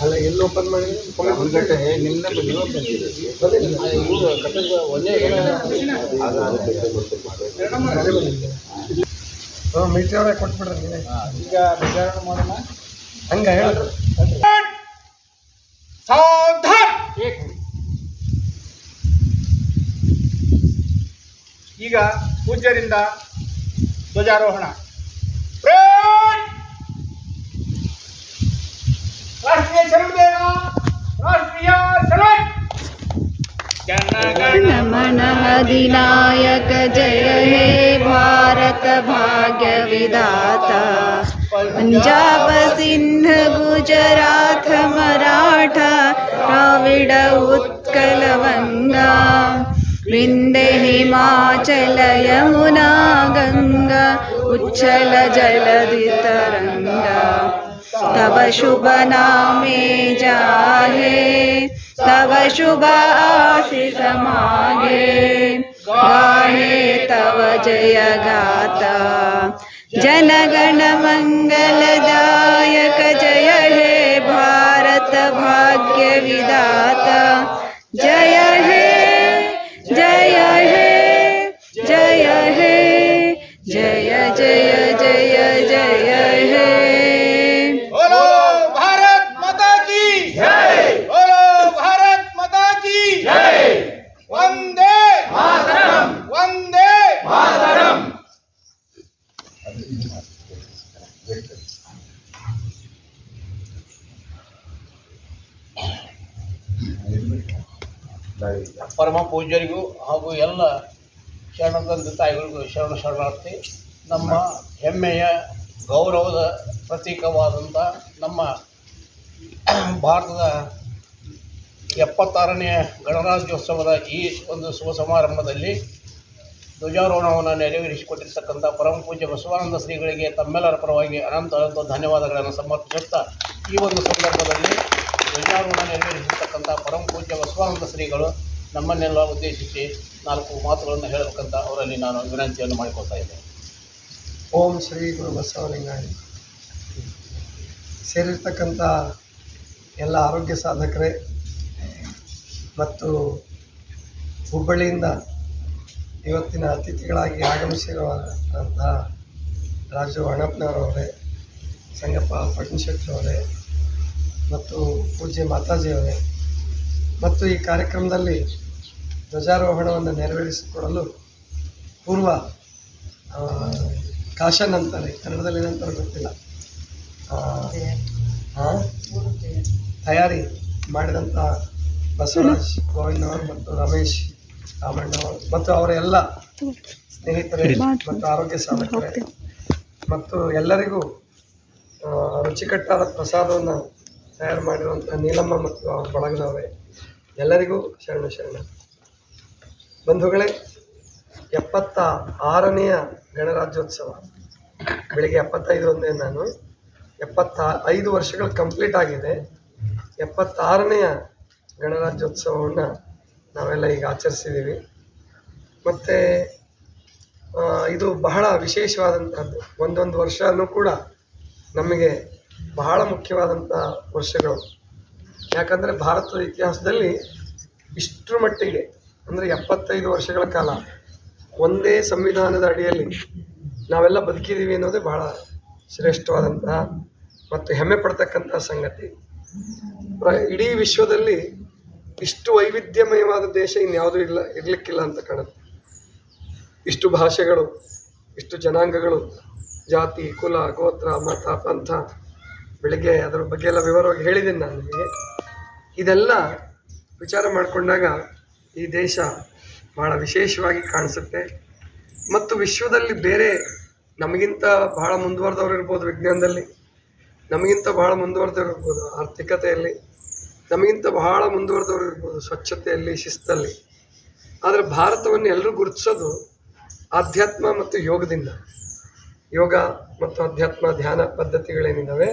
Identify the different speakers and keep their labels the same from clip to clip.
Speaker 1: ಅಲ್ಲ ಎಲ್ಲಿ ಓಪನ್ ಮಾಡಿ
Speaker 2: ಗಂಟೆ ನಿನ್ನೆ ನೀವು ಬಂದಿರೋದು
Speaker 1: ಹಾಂ ಮಿಲ್ಟ್ರಿ ಅವರೇ ಕೊಟ್ಬಿಡ್ರಿ
Speaker 3: ಈಗ ವಿಚಾರಣೆ ಮಾಡೋಣ.
Speaker 1: ಹಂಗ ಹೇಳಿದ್ರು
Speaker 3: ಈಗ ಪೂಜ್ಯರಿಂದ ಧ್ವಜಾರೋಹಣ.
Speaker 4: अधिनायक जय हे भारत भाग्य विधाता पंजाब सिंध गुजरात मराठा द्राविड उत्कल वंगा। विंध्य हिमाचल यमुना गंगा उच्छल जलधि तरंगा तव शुभ नामे जाहे तव शुभ आशीष मागे। गाहे तव जय गाता जनगण मंगलदायक
Speaker 3: ಪರಮ ಪೂಜ್ಯರಿಗೂ ಹಾಗೂ ಎಲ್ಲ ಶರಣದಂತ ತಾಯಿಗಳಿಗೂ ಶರಣ ಶರಣಾರ್ಥಿ, ನಮ್ಮ ಹೆಮ್ಮೆಯ ಗೌರವದ ಪ್ರತೀಕವಾದಂಥ ನಮ್ಮ ಭಾರತದ ಎಪ್ಪತ್ತಾರನೆಯ ಗಣರಾಜ್ಯೋತ್ಸವದ ಈ ಒಂದು ಶುಭ ಸಮಾರಂಭದಲ್ಲಿ ಧ್ವಜಾರೋಹಣವನ್ನು ನೆರವೇರಿಸಿಕೊಟ್ಟಿರ್ತಕ್ಕಂಥ ಪರಮ ಪೂಜ್ಯ ಬಸವಾನಂದ ಶ್ರೀಗಳಿಗೆ ತಮ್ಮೆಲ್ಲರ ಪರವಾಗಿ ಅನಂತ ಅನಂತ ಧನ್ಯವಾದಗಳನ್ನು ಸಮರ್ಪಿಸುತ್ತಾ ಈ ಒಂದು ಸಂದರ್ಭದಲ್ಲಿ ಧ್ವಜಾರೋಹಣ ನೆರವೇರಿಸಿರ್ತಕ್ಕಂಥ ಪರಮ ಪೂಜ್ಯ ಬಸವಾನಂದ ಶ್ರೀಗಳು ನಮ್ಮನ್ನೆಲ್ಲ ಉದ್ದೇಶಿಸಿ ನಾಲ್ಕು ಮಾತುಗಳನ್ನು ಹೇಳಬೇಕಂತ ಅವರಲ್ಲಿ ನಾನು ವಿನಂತಿಯನ್ನು ಮಾಡಿಕೊಳ್ತಾ ಇದ್ದೇನೆ.
Speaker 1: ಓಂ ಶ್ರೀ ಗುರು ಬಸವಲಿಂಗಾಯ. ಸೇರಿರ್ತಕ್ಕಂಥ ಎಲ್ಲ ಆರೋಗ್ಯ ಸಾಧಕರೇ ಮತ್ತು ಹುಬ್ಬಳ್ಳಿಯಿಂದ ಇವತ್ತಿನ ಅತಿಥಿಗಳಾಗಿ ಆಗಮಿಸಿರುವಂಥ ರಾಜು ಅಣ್ಣಪ್ಪನವರವರೇ ಸಂಗಪ್ಪ ಅವರೇ ಮತ್ತು ಪೂಜ್ಯ ಮಾತಾಜಿಯವರೇ ಮತ್ತು ಈ ಕಾರ್ಯಕ್ರಮದಲ್ಲಿ ಧ್ವಜಾರೋಹಣವನ್ನು ನೆರವೇರಿಸಿಕೊಡಲು ಪೂರ್ವ ಕಾಶನ್ ಅಂತಾರೆ, ಕನ್ನಡದಲ್ಲಿ ಏನಂತಾರೆ ಗೊತ್ತಿಲ್ಲ? ತಯಾರಿ ಮಾಡಿದಂಥ ಬಸವರಾಜ್ ಗೋವಿಂದವರು ಮತ್ತು ರಮೇಶ್ ರಾಮಣ್ಣವರು ಮತ್ತು ಅವರ ಎಲ್ಲ ಸ್ನೇಹಿತರೇ ಮತ್ತು ಆರೋಗ್ಯ ಸಾಧಕರೇ ಮತ್ತು ಎಲ್ಲರಿಗೂ ರುಚಿಕಟ್ಟಾದ ಪ್ರಸಾದವನ್ನು ತಯಾರು ಮಾಡಿರುವಂಥ ನೀಲಮ್ಮ ಮತ್ತು ಅವರ ಬಳಗದವರೇ ಎಲ್ಲರಿಗೂ ಶರಣ ಶರಣ. ಬಂಧುಗಳೇ ಎಪ್ಪತ್ತ ಆರನೆಯ ಗಣರಾಜ್ಯೋತ್ಸವ. ಬೆಳಿಗ್ಗೆ ಎಪ್ಪತ್ತೈದು ಒಂದೇ ನಾನು ಎಪ್ಪತ್ತ ಐದು ವರ್ಷಗಳು ಕಂಪ್ಲೀಟ್ ಆಗಿದೆ. ಎಪ್ಪತ್ತಾರನೆಯ ಗಣರಾಜ್ಯೋತ್ಸವವನ್ನು ನಾವೆಲ್ಲ ಈಗ ಆಚರಿಸಿದ್ದೀವಿ. ಮತ್ತು ಇದು ಬಹಳ ವಿಶೇಷವಾದಂಥದ್ದು ಒಂದೊಂದು ವರ್ಷನೂ ಕೂಡ ನಮಗೆ ಬಹಳ ಮುಖ್ಯವಾದಂಥ ವರ್ಷಗಳು. ಯಾಕಂದರೆ ಭಾರತದ ಇತಿಹಾಸದಲ್ಲಿ ಇಷ್ಟರ ಮಟ್ಟಿಗೆ, ಅಂದರೆ ಎಪ್ಪತ್ತೈದು ವರ್ಷಗಳ ಕಾಲ ಒಂದೇ ಸಂವಿಧಾನದ ಅಡಿಯಲ್ಲಿ ನಾವೆಲ್ಲ ಬದುಕಿದ್ದೀವಿ ಅನ್ನೋದೇ ಬಹಳ ಶ್ರೇಷ್ಠವಾದಂತಹ ಮತ್ತು ಹೆಮ್ಮೆ ಪಡ್ತಕ್ಕಂಥ ಸಂಗತಿ. ಇಡೀ ವಿಶ್ವದಲ್ಲಿ ಇಷ್ಟು ವೈವಿಧ್ಯಮಯವಾದ ದೇಶ ಇನ್ಯಾವುದೂ ಇಲ್ಲ, ಇರಲಿಕ್ಕಿಲ್ಲ ಅಂತ ಕಾಣುತ್ತೆ. ಇಷ್ಟು ಭಾಷೆಗಳು, ಇಷ್ಟು ಜನಾಂಗಗಳು, ಜಾತಿ, ಕುಲ, ಗೋತ್ರ, ಮತ, ಪಂಥ, ಬೆಳಿಗ್ಗೆ ಅದರ ಬಗ್ಗೆ ಎಲ್ಲ ವಿವರವಾಗಿ ಹೇಳಿದ್ದೀನಿ ನಾನು. ನಿಮಗೆ ಇದೆಲ್ಲ ವಿಚಾರ ಮಾಡಿಕೊಂಡಾಗ ಈ ದೇಶ ಬಹಳ ವಿಶೇಷವಾಗಿ ಕಾಣಿಸುತ್ತೆ. ಮತ್ತು ವಿಶ್ವದಲ್ಲಿ ಬೇರೆ ನಮಗಿಂತ ಬಹಳ ಮುಂದುವರೆದವರು ಇರ್ಬೋದು ವಿಜ್ಞಾನದಲ್ಲಿ, ನಮಗಿಂತ ಬಹಳ ಮುಂದುವರೆದವರು ಇರ್ಬೋದು ಆರ್ಥಿಕತೆಯಲ್ಲಿ ನಮಗಿಂತ ಬಹಳ ಮುಂದುವರೆದವರು ಇರ್ಬೋದು, ಸ್ವಚ್ಛತೆಯಲ್ಲಿ, ಶಿಸ್ತಲ್ಲಿ. ಆದರೆ ಭಾರತವನ್ನು ಎಲ್ಲರೂ ಗುರುತಿಸೋದು ಆಧ್ಯಾತ್ಮ ಮತ್ತು ಯೋಗದಿಂದ. ಯೋಗ ಮತ್ತು ಅಧ್ಯಾತ್ಮ ಧ್ಯಾನ ಪದ್ಧತಿಗಳೇನಿದ್ದಾವೆ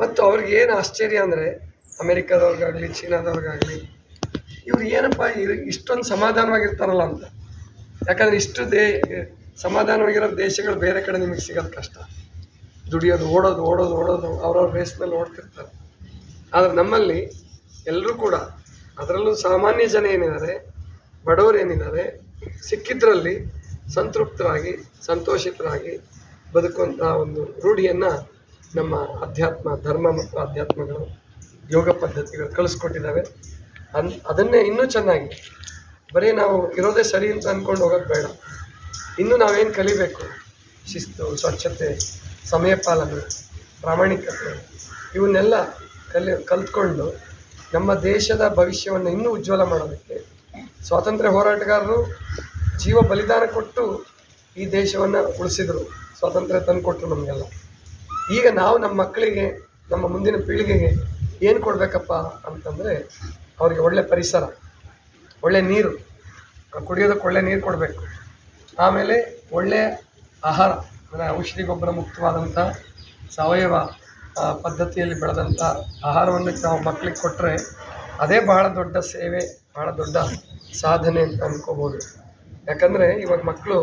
Speaker 1: ಮತ್ತು ಅವ್ರಿಗೆ ಏನು ಆಶ್ಚರ್ಯ ಅಂದರೆ, ಅಮೇರಿಕಾದವ್ರಿಗಾಗಲಿ, ಚೀನಾದವ್ರಿಗಾಗಲಿ, ಇವ್ರು ಏನಪ್ಪ ಇಷ್ಟೊಂದು ಸಮಾಧಾನವಾಗಿರ್ತಾರಲ್ಲ ಅಂತ. ಯಾಕಂದರೆ ಇಷ್ಟು ದೇ, ಸಮಾಧಾನವಾಗಿರೋ ದೇಶಗಳು ಬೇರೆ ಕಡೆ ನಿಮಗೆ ಸಿಗೋದು ಕಷ್ಟ. ದುಡಿಯೋದು, ಓಡೋದು ಓಡೋದು ಓಡೋದು, ಅವ್ರವ್ರ ಮೇಲೆ ಓಡ್ತಿರ್ತಾರೆ. ಆದರೆ ನಮ್ಮಲ್ಲಿ ಎಲ್ಲರೂ ಕೂಡ ಅದರಲ್ಲೂ ಸಾಮಾನ್ಯ ಜನ ಏನಿದ್ದಾರೆ, ಬಡವರು ಏನಿದ್ದಾರೆ, ಸಿಕ್ಕಿದ್ರಲ್ಲಿ ಸಂತೃಪ್ತರಾಗಿ, ಸಂತೋಷಿತರಾಗಿ ಬದುಕುವಂಥ ಒಂದು ರೂಢಿಯನ್ನು ನಮ್ಮ ಅಧ್ಯಾತ್ಮ, ಧರ್ಮ ಮತ್ತು ಅಧ್ಯಾತ್ಮಗಳು, ಯೋಗ ಪದ್ಧತಿಗಳು ಕಳಿಸ್ಕೊಟ್ಟಿದ್ದಾವೆ. ಅನ್, ಅದನ್ನೇ ಇನ್ನೂ ಚೆನ್ನಾಗಿ, ಬರೀ ನಾವು ಇರೋದೇ ಸರಿ ಅಂತ ಅಂದ್ಕೊಂಡು ಹೋಗೋದು ಬೇಡ. ಇನ್ನು ನಾವೇನು ಕಲಿಬೇಕು? ಶಿಸ್ತು, ಸ್ವಚ್ಛತೆ ಸಮಯ ಪಾಲನೆ ಪ್ರಾಮಾಣಿಕತೆ, ಇವನ್ನೆಲ್ಲ ಕಲಿ, ಕಲ್ತ್ಕೊಂಡು ನಮ್ಮ ದೇಶದ ಭವಿಷ್ಯವನ್ನು ಇನ್ನೂ ಉಜ್ವಲ ಮಾಡೋದಕ್ಕೆ ಸ್ವಾತಂತ್ರ್ಯ ಹೋರಾಟಗಾರರು ಜೀವ ಬಲಿದಾನ ಕೊಟ್ಟು ಈ ದೇಶವನ್ನು ಉಳಿಸಿದರು. ಸ್ವಾತಂತ್ರ್ಯ ತಂದು ಕೊಟ್ಟರು ನಮಗೆಲ್ಲ. ಈಗ ನಾವು ನಮ್ಮ ಮಕ್ಕಳಿಗೆ, ನಮ್ಮ ಮುಂದಿನ ಪೀಳಿಗೆಗೆ ಏನು ಕೊಡಬೇಕಪ್ಪ ಅಂತಂದರೆ ಅವರಿಗೆ ಒಳ್ಳೆ ಪರಿಸರ, ಒಳ್ಳೆ ನೀರು ಕುಡಿಯೋದಕ್ಕೆ ಒಳ್ಳೆ ನೀರು ಕೊಡಬೇಕು. ಆಮೇಲೆ ಒಳ್ಳೆಯ ಆಹಾರ, ಅಂದರೆ ಔಷಧಿ ಗೊಬ್ಬರ ಮುಕ್ತವಾದಂಥ ಸಾವಯವ ಪದ್ಧತಿಯಲ್ಲಿ ಬೆಳೆದಂಥ ಆಹಾರವನ್ನು ನಾವು ಮಕ್ಕಳಿಗೆ ಕೊಟ್ಟರೆ ಅದೇ ಬಹಳ ದೊಡ್ಡ ಸೇವೆ, ಬಹಳ ದೊಡ್ಡ ಸಾಧನೆ ಅಂತ ಅಂದ್ಕೋಬೋದು ಯಾಕಂದರೆ ಇವಾಗ ಮಕ್ಕಳು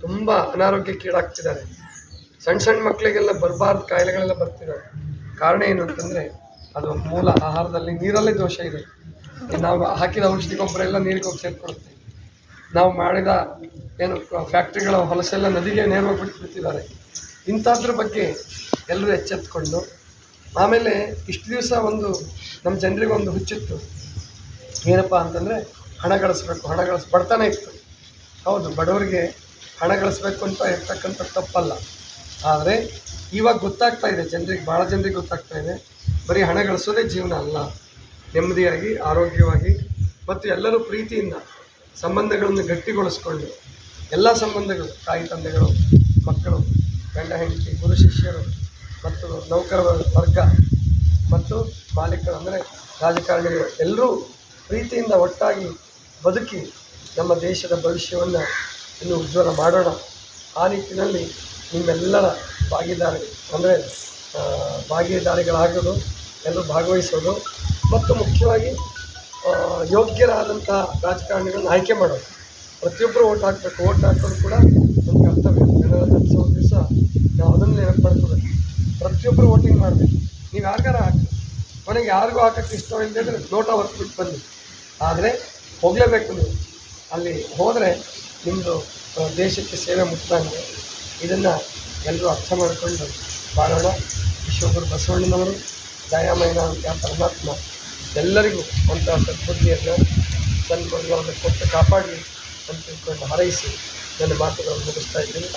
Speaker 1: ತುಂಬ ಅನಾರೋಗ್ಯಕ್ಕೀಡಾಗ್ತಿದ್ದಾರೆ ಸಣ್ಣ ಸಣ್ಣ ಮಕ್ಕಳಿಗೆಲ್ಲ ಬರಬಾರ್ದು, ಕಾಯಿಲೆಗಳೆಲ್ಲ ಬರ್ತಿದ್ದಾವೆ. ಕಾರಣ ಏನು ಅಂತಂದರೆ, ಅದು ಮೂಲ ಆಹಾರದಲ್ಲಿ ನೀರಲ್ಲೇ ದೋಷ ಇದೆ. ನಾವು ಹಾಕಿದ ಔಷಧಿ ಗೊಬ್ಬರ ಎಲ್ಲ ನೀರಿಗೆ ಹೋಗಿ ಸೇರ್ಕೊಡುತ್ತೆ. ನಾವು ಮಾಡಿದ ಏನು, ಫ್ಯಾಕ್ಟ್ರಿಗಳ ಹೊಲಸೆಲ್ಲ ನದಿಗೆ ನೇರವಾಗಿ ಬಿಟ್ಟು ಬಿಡ್ತಿದ್ದಾರೆ ಇಂಥದ್ರ ಬಗ್ಗೆ ಎಲ್ಲರೂ ಎಚ್ಚೆತ್ಕೊಂಡು ಆಮೇಲೆ ಇಷ್ಟು ದಿವಸ ಒಂದು ನಮ್ಮ ಜನರಿಗೆ ಒಂದು ಹುಚ್ಚಿತ್ತು. ಏನಪ್ಪ ಅಂತಂದರೆ, ಹಣ ಗಳಿಸ್ಬೇಕು, ಹಣ ಗಳಿಸ್, ಬಡತನ ಇತ್ತು. ಹೌದು, ಬಡವರಿಗೆ ಹಣ ಗಳಿಸ್ಬೇಕು ಅಂತ ಇರ್ತಕ್ಕಂಥ ತಪ್ಪಲ್ಲ. ಆದರೆ, ಇವಾಗ ಗೊತ್ತಾಗ್ತಾ ಇದೆ, ಜನರಿಗೆ ಭಾಳ ಜನರಿಗೆ ಗೊತ್ತಾಗ್ತಾ ಇದೆ, ಬರೀ ಹಣ ಗಳಿಸೋದೇ ಜೀವನ ಅಲ್ಲ. ನೆಮ್ಮದಿಯಾಗಿ, ಆರೋಗ್ಯವಾಗಿ ಮತ್ತು ಎಲ್ಲರೂ ಪ್ರೀತಿಯಿಂದ ಸಂಬಂಧಗಳನ್ನು ಗಟ್ಟಿಗೊಳಿಸ್ಕೊಂಡು, ಎಲ್ಲ ಸಂಬಂಧಗಳು, ತಾಯಿ, ತಂದೆಗಳು, ಮಕ್ಕಳು, ಗಂಡ, ಹೆಂಡತಿ ಗುರು ಶಿಷ್ಯರು ಮತ್ತು ನೌಕರ ವರ್ಗ ಮತ್ತು ಮಾಲೀಕರು, ಅಂದರೆ ರಾಜಕಾರಣಿಗಳು, ಎಲ್ಲರೂ ಪ್ರೀತಿಯಿಂದ ಒಟ್ಟಾಗಿ ಬದುಕಿ ನಮ್ಮ ದೇಶದ ಭವಿಷ್ಯವನ್ನು ಇನ್ನು ಉಜ್ವಲ ಮಾಡೋಣ. ಆ ನಿಟ್ಟಿನಲ್ಲಿ ನಿಮ್ಮೆಲ್ಲರ ಭಾಗಿದಾರಿ, ಅಂದರೆ ಭಾಗಿದಾರಿಗಳಾಗೋದು, ಎಲ್ಲರೂ ಭಾಗವಹಿಸೋದು, ಮತ್ತು ಮುಖ್ಯವಾಗಿ ಯೋಗ್ಯರಾದಂಥ ರಾಜಕಾರಣಿಗಳನ್ನ ಆಯ್ಕೆ ಮಾಡೋದು. ಪ್ರತಿಯೊಬ್ಬರು ಓಟ್ ಹಾಕಬೇಕು, ಓಟ್ ಹಾಕೋದು ಕೂಡ ಒಂದು ಕರ್ತವ್ಯ ಗಣರಾಜ್ಯೋತ್ಸವ ದಿವಸ ನಾವು ಅದನ್ನು ನೆನಪು ಮಾಡ್ಕೋಬೇಕು ಪ್ರತಿಯೊಬ್ಬರು ವೋಟಿಂಗ್ ಮಾಡಬೇಕು. ನೀವು ಯಾರಿಗಾರ ಹಾಕಿ ಕೊನೆಗೆ ಯಾರಿಗೂ ಹಾಕೋಕ್ಕೆ ಇಷ್ಟ ಇಲ್ಲದೆ ನೋಟ ಹೊರಟ್ಬಿಟ್ಟು ಬನ್ನಿ. ಆದರೆ ಹೋಗಲೇಬೇಕು ನೀವು. ಅಲ್ಲಿ ಹೋದರೆ ನಿಮ್ಮದು ದೇಶಕ್ಕೆ ಸೇವೆ ಮುಕ್ತಾಂಗೆ ಇದನ್ನು ಎಲ್ಲರೂ ಅರ್ಥ ಮಾಡಿಕೊಂಡು ಬಾಳೋಣ. ವಿಶ್ವಗುರು ಬಸವಣ್ಣನವರು, ದಯಾಮಯನ ಅಂತ ಪರಮಾತ್ಮ, ಎಲ್ಲರಿಗೂ ಅಂತ ಸದ್ಬುದ್ಧಿಯನ್ನು ಸನ್ಮಾನಗಳನ್ನು ಕೊಟ್ಟು ಕಾಪಾಡಲಿ ಅಂತ ತಿಳ್ಕೊಂಡು ಹಾರೈಸಿ ನನ್ನ ಮಾತುಗಳನ್ನು ಮುಗಿಸ್ತಾ ಇದ್ದೀನಿ.